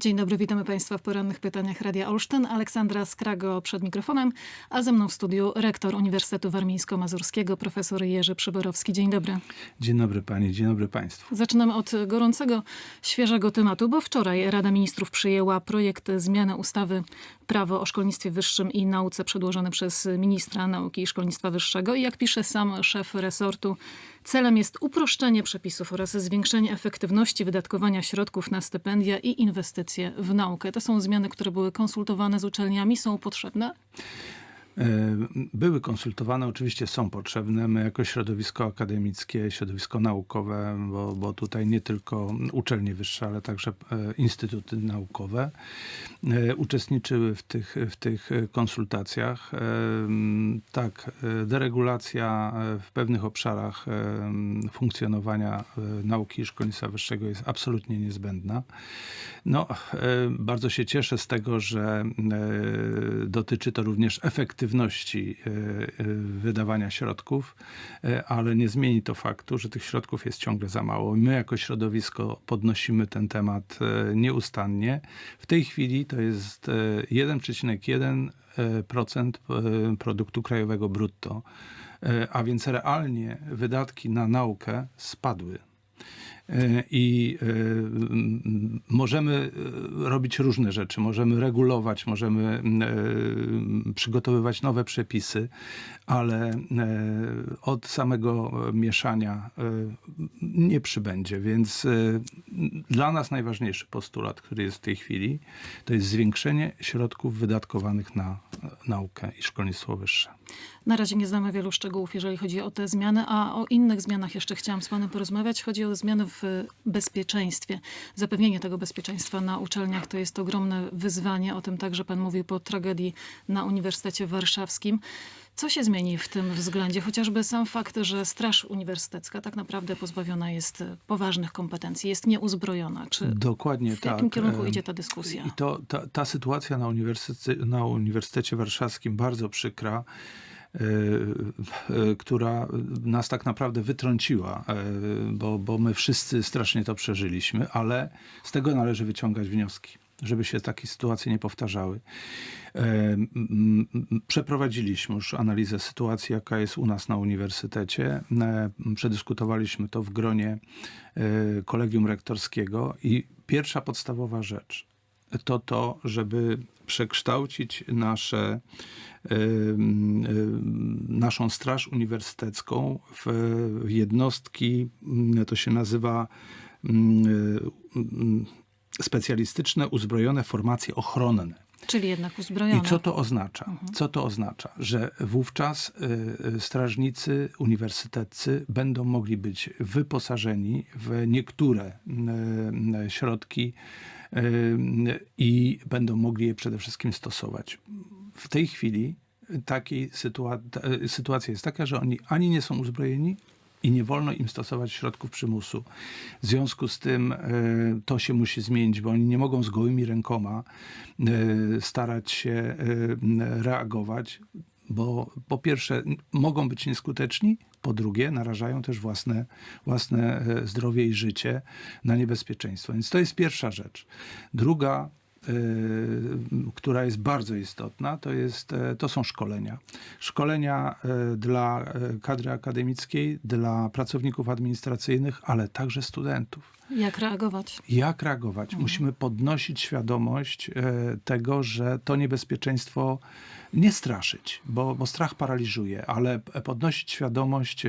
Dzień dobry, witamy Państwa w porannych pytaniach Radia Olsztyn. Aleksandra Skrago przed mikrofonem, a ze mną w studiu rektor Uniwersytetu Warmińsko-Mazurskiego, profesor Jerzy Przyborowski. Dzień dobry. Dzień dobry Pani, dzień dobry Państwu. Zaczynamy od gorącego, świeżego tematu, bo wczoraj Rada Ministrów przyjęła projekt zmiany ustawy Prawo o szkolnictwie wyższym i nauce przedłożony przez ministra nauki i szkolnictwa wyższego. I jak pisze sam szef resortu, celem jest uproszczenie przepisów oraz zwiększenie efektywności wydatkowania środków na stypendia i inwestycje w naukę. To są zmiany, które były konsultowane z uczelniami, są potrzebne? E, były konsultowane, oczywiście są potrzebne. My jako środowisko akademickie, środowisko naukowe, bo, bo tutaj nie tylko uczelnie wyższe, ale także e, instytuty naukowe e, uczestniczyły w tych, w tych konsultacjach. Tak, deregulacja w pewnych obszarach funkcjonowania nauki i szkolnictwa wyższego jest absolutnie niezbędna. No, bardzo się cieszę z tego, że dotyczy to również efektywności efektywności e, e, wydawania środków, e, ale nie zmieni to faktu, że tych środków jest ciągle za mało. My jako środowisko podnosimy ten temat nieustannie. W tej chwili to jest 1,1% produktu krajowego brutto, a więc realnie wydatki na naukę spadły. I e, możemy e, robić różne rzeczy. Możemy regulować, możemy przygotowywać nowe przepisy, ale od samego mieszania nie przybędzie. Więc dla nas najważniejszy postulat, który jest w tej chwili, to jest zwiększenie środków wydatkowanych na naukę i szkolnictwo wyższe. Na razie nie znamy wielu szczegółów, jeżeli chodzi o te zmiany, a o innych zmianach jeszcze chciałam z panem porozmawiać. Chodzi o zmiany w bezpieczeństwie. Zapewnienie tego bezpieczeństwa na uczelniach to jest ogromne wyzwanie. O tym także pan mówił po tragedii na Uniwersytecie Warszawskim. Co się zmieni w tym względzie? Chociażby sam fakt, że Straż Uniwersytecka tak naprawdę pozbawiona jest poważnych kompetencji, jest nieuzbrojona. Czy Dokładnie w tak. jakim kierunku idzie ta dyskusja? I to, ta, ta sytuacja na, uniwersytecie, na Uniwersytecie Warszawskim bardzo przykra. E, e, która nas tak naprawdę wytrąciła, e, bo, bo my wszyscy strasznie to przeżyliśmy, ale z tego należy wyciągać wnioski żeby się takie sytuacje nie powtarzały. Przeprowadziliśmy już analizę sytuacji, jaka jest u nas na uniwersytecie. Przedyskutowaliśmy to w gronie kolegium rektorskiego i pierwsza podstawowa rzecz to to, żeby przekształcić nasze naszą Straż Uniwersytecką w jednostki, mm, to się nazywa mm, specjalistyczne, uzbrojone formacje ochronne. Czyli jednak uzbrojone. I co to oznacza? Mhm. Co to oznacza? Że wówczas y, y, strażnicy uniwersyteccy będą mogli być wyposażeni w niektóre y, środki i będą mogli je przede wszystkim stosować. W tej chwili takiej sytua sytuacja jest taka, że oni ani nie są uzbrojeni, i nie wolno im stosować środków przymusu. W związku z tym to się musi zmienić, bo oni nie mogą z gołymi rękoma starać się reagować, bo po pierwsze mogą być nieskuteczni, po drugie narażają też własne, własne zdrowie i życie na niebezpieczeństwo. Więc to jest pierwsza rzecz. Druga która jest bardzo istotna, to, jest, to są szkolenia. Szkolenia dla kadry akademickiej, dla pracowników administracyjnych, ale także studentów. Jak reagować? Jak reagować? Mhm. Musimy podnosić świadomość tego, że to niebezpieczeństwo nie straszyć, bo, bo strach paraliżuje, ale podnosić świadomość,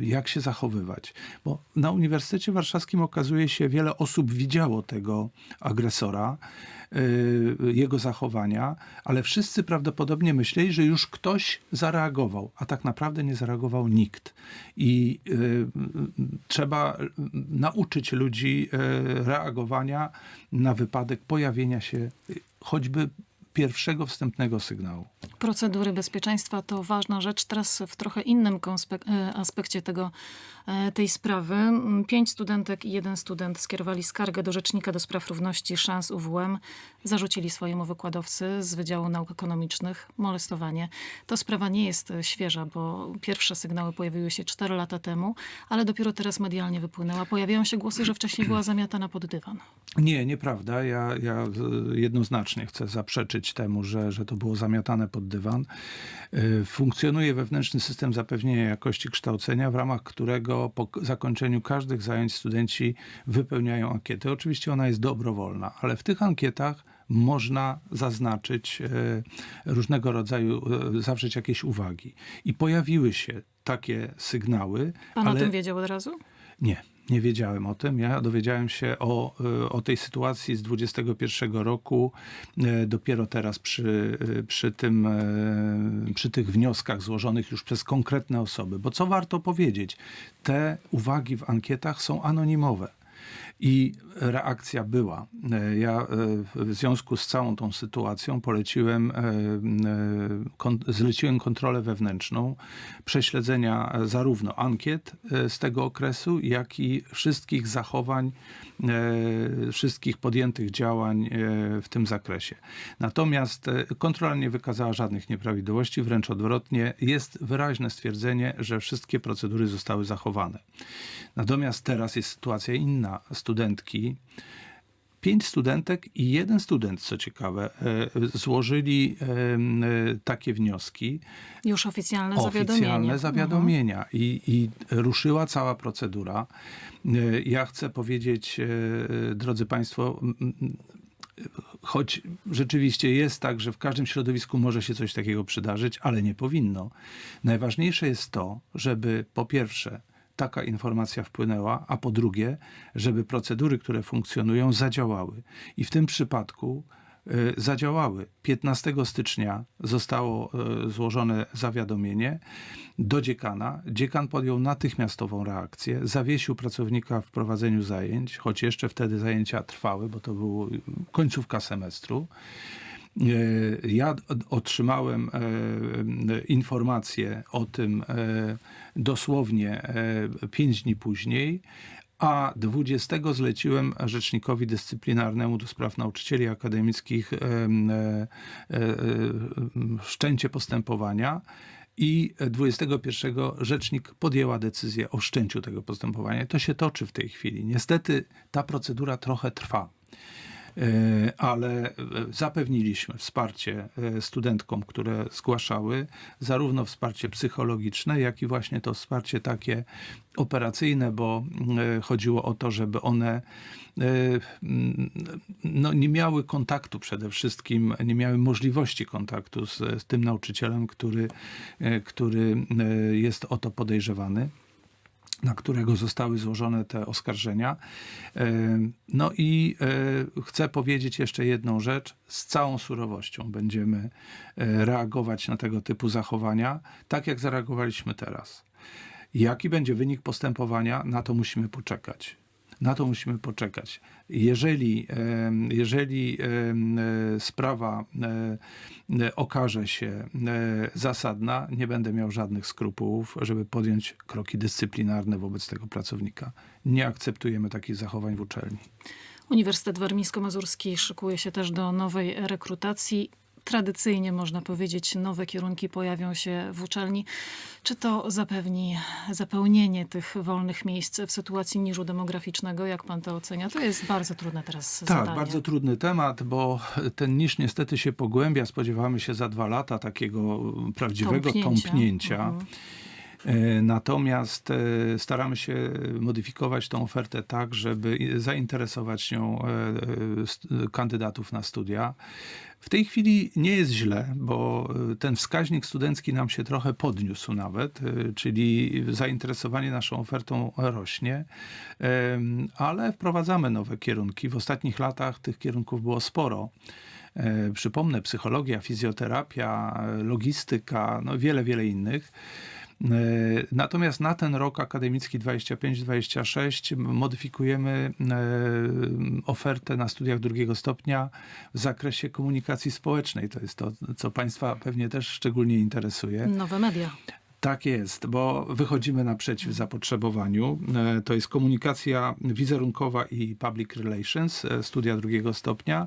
jak się zachowywać. Bo na Uniwersytecie Warszawskim okazuje się, wiele osób widziało tego agresora, jego zachowania, ale wszyscy prawdopodobnie myśleli, że już ktoś zareagował, a tak naprawdę nie zareagował nikt. I trzeba nauczyć ludzi reagowania na wypadek pojawienia się choćby pierwszego wstępnego sygnału. Procedury bezpieczeństwa to ważna rzecz. Teraz w trochę innym aspekcie tego e, tej sprawy. Pięć studentek i jeden student skierowali skargę do Rzecznika do Spraw Równości Szans UWM. Zarzucili swojemu wykładowcy z Wydziału Nauk Ekonomicznych molestowanie. To sprawa nie jest e, świeża, bo pierwsze sygnały pojawiły się cztery lata temu, ale dopiero teraz medialnie wypłynęła. Pojawiają się głosy, że wcześniej była zamiatana pod dywan. Nie, nieprawda. Ja, ja jednoznacznie chcę zaprzeczyć temu, że, że to było zamiatane pod dywan. Y, Funkcjonuje wewnętrzny system zapewnienia jakości kształcenia, w ramach którego po zakończeniu każdych zajęć studenci wypełniają ankietę. Oczywiście ona jest dobrowolna, ale w tych ankietach można zaznaczyć e, różnego rodzaju, e, zawrzeć jakieś uwagi. I pojawiły się takie sygnały, Pan ale... o tym wiedział od razu? Nie, nie wiedziałem o tym. Ja dowiedziałem się o, y, o tej sytuacji z 21 roku e, dopiero teraz przy, y, przy, tym, e, przy tych wnioskach złożonych już przez konkretne osoby. Bo co warto powiedzieć? Te uwagi w ankietach są anonimowe. I reakcja była. E, Ja e, w związku z całą tą sytuacją poleciłem, e, zleciłem kontrolę wewnętrzną prześledzenia zarówno ankiet z tego okresu, jak i wszystkich zachowań, wszystkich podjętych działań w tym zakresie. Natomiast kontrola nie wykazała żadnych nieprawidłowości, wręcz odwrotnie. Jest wyraźne stwierdzenie, że wszystkie procedury zostały zachowane. Natomiast teraz jest sytuacja inna. Studentki, pięć studentek i jeden student, co ciekawe, e, złożyli e, takie wnioski, Już oficjalne oficjalne zawiadomienia. I, i ruszyła cała procedura. E, Ja chcę powiedzieć, drodzy Państwo, choć rzeczywiście jest tak, że w każdym środowisku może się coś takiego przydarzyć, ale nie powinno. Najważniejsze jest to, żeby po pierwsze taka informacja wpłynęła, a po drugie, żeby procedury, które funkcjonują, zadziałały. I w tym przypadku y, zadziałały. 15 stycznia zostało y, złożone zawiadomienie do dziekana. Dziekan podjął natychmiastową reakcję, zawiesił pracownika w prowadzeniu zajęć, choć jeszcze wtedy zajęcia trwały, bo to była końcówka semestru. E, Ja otrzymałem e, informację o tym e, dosłownie pięć dni później, a 20 zleciłem rzecznikowi dyscyplinarnemu do spraw nauczycieli akademickich em, e, e, e, wszczęcie postępowania. I 21 rzecznik podjęła decyzję o wszczęciu tego postępowania. To się toczy w tej chwili. Niestety ta procedura trochę trwa. E, ale e, zapewniliśmy wsparcie e, studentkom, które zgłaszały, zarówno wsparcie psychologiczne, jak i właśnie to wsparcie takie operacyjne, bo chodziło o to, żeby one no, nie miały kontaktu przede wszystkim, nie miały możliwości kontaktu z, z tym nauczycielem, który, który jest o to podejrzewany na którego zostały złożone te oskarżenia. E, No i e, chcę powiedzieć jeszcze jedną rzecz. Z całą surowością będziemy e, reagować na tego typu zachowania, tak jak zareagowaliśmy teraz. Jaki będzie wynik postępowania, na to musimy poczekać. Na to musimy poczekać. Jeżeli, jeżeli e, sprawa e, e, okaże się zasadna, nie będę miał żadnych skrupułów, żeby podjąć kroki dyscyplinarne wobec tego pracownika. Nie akceptujemy takich zachowań w uczelni. Uniwersytet Warmińsko-Mazurski szykuje się też do nowej rekrutacji. Tradycyjnie można powiedzieć, nowe kierunki pojawią się w uczelni. Czy to zapewni zapełnienie tych wolnych miejsc w sytuacji niżu demograficznego? Jak pan to ocenia? To jest bardzo trudne teraz Tak, zadanie. bardzo trudny temat, bo ten niż niestety się pogłębia. Spodziewamy się za dwa lata takiego prawdziwego Tąpnięcia. tąpnięcia. Mhm. E, Natomiast e, staramy się modyfikować tą ofertę tak, żeby zainteresować nią e, kandydatów na studia. W tej chwili nie jest źle, bo ten wskaźnik studencki nam się trochę podniósł nawet, czyli zainteresowanie naszą ofertą rośnie, ale wprowadzamy nowe kierunki. W ostatnich latach tych kierunków było sporo. Przypomnę, psychologia, fizjoterapia, logistyka, no wiele, wiele innych. E, Natomiast na ten rok akademicki 25-26 modyfikujemy e, ofertę na studiach drugiego stopnia w zakresie komunikacji społecznej. To jest to, co Państwa pewnie też szczególnie interesuje. Nowe media. Tak jest, bo wychodzimy naprzeciw zapotrzebowaniu. E, To jest komunikacja wizerunkowa i public relations, e, studia drugiego stopnia,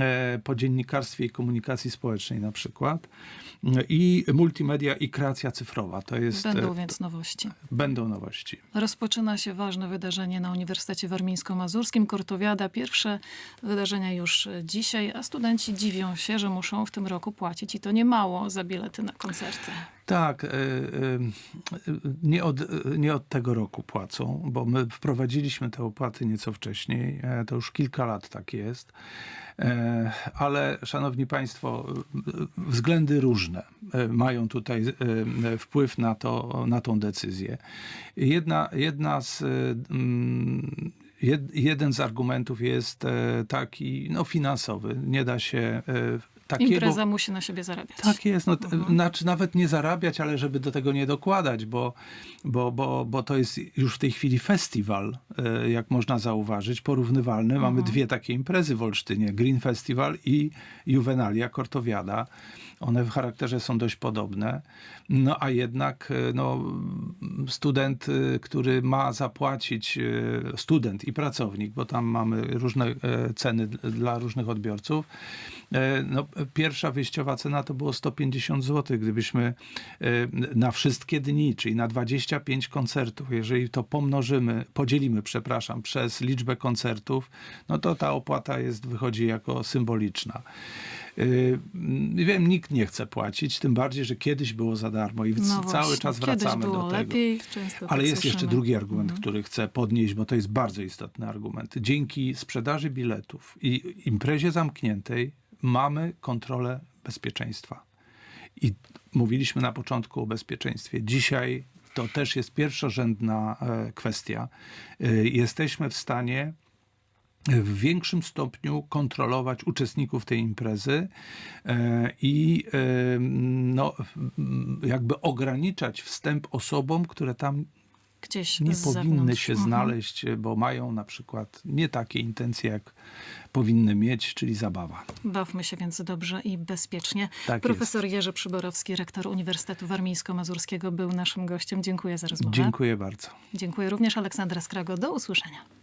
e, po dziennikarstwie i komunikacji społecznej na przykład. I multimedia i kreacja cyfrowa. To jest, Będą więc nowości. będą nowości. Rozpoczyna się ważne wydarzenie na Uniwersytecie Warmińsko-Mazurskim. Kortowiada. Pierwsze wydarzenia już dzisiaj, a studenci dziwią się, że muszą w tym roku płacić i to nie mało za bilety na koncerty. Tak, e, e, nie od, nie od tego roku płacą, bo my wprowadziliśmy te opłaty nieco wcześniej. E, To już kilka lat tak jest. Ale, szanowni państwo, względy różne mają tutaj wpływ na, to, na tą decyzję. Jedna, jedna z. jed- Jeden z argumentów jest taki no, finansowy. Nie da się takiego Impreza musi na siebie zarabiać. tak jest, no, Mhm. znaczy nawet nie zarabiać, ale żeby do tego nie dokładać, bo, bo, bo, bo to jest już w tej chwili festiwal, e, jak można zauważyć, porównywalny. Mhm. Mamy dwie takie imprezy w Olsztynie, Green Festival i Juvenalia, Kortowiada. One w charakterze są dość podobne, no a jednak e, no, student, e, który ma zapłacić, student i pracownik, bo tam mamy różne ceny dla różnych odbiorców, No, pierwsza wyjściowa cena to było 150 zł. Gdybyśmy e, na wszystkie dni, czyli na 25 koncertów, jeżeli to pomnożymy, podzielimy, przepraszam, przez liczbę koncertów, no to ta opłata jest, wychodzi jako symboliczna. E, Wiem, nikt nie chce płacić, tym bardziej, że kiedyś było za darmo i No cały właśnie, czas wracamy do tego. lepiej, Ale tak jest jeszcze słyszymy. drugi argument, który chcę podnieść, bo to jest bardzo istotny argument. Dzięki sprzedaży biletów i imprezie zamkniętej mamy kontrolę bezpieczeństwa. I mówiliśmy na początku o bezpieczeństwie. Dzisiaj to też jest pierwszorzędna e, kwestia. E, Jesteśmy w stanie w większym stopniu kontrolować uczestników tej imprezy e, i no, jakby ograniczać wstęp osobom, które tam Gdzieś nie powinny zewnątrz. się Mhm. znaleźć, bo mają na przykład nie takie intencje, jak powinny mieć, czyli zabawa. Bawmy się więc dobrze i bezpiecznie. Tak Profesor Jerzy Przyborowski, rektor Uniwersytetu Warmińsko-Mazurskiego był naszym gościem. Dziękuję za rozmowę. Dziękuję bardzo. Dziękuję również Aleksandra Skrago. Do usłyszenia.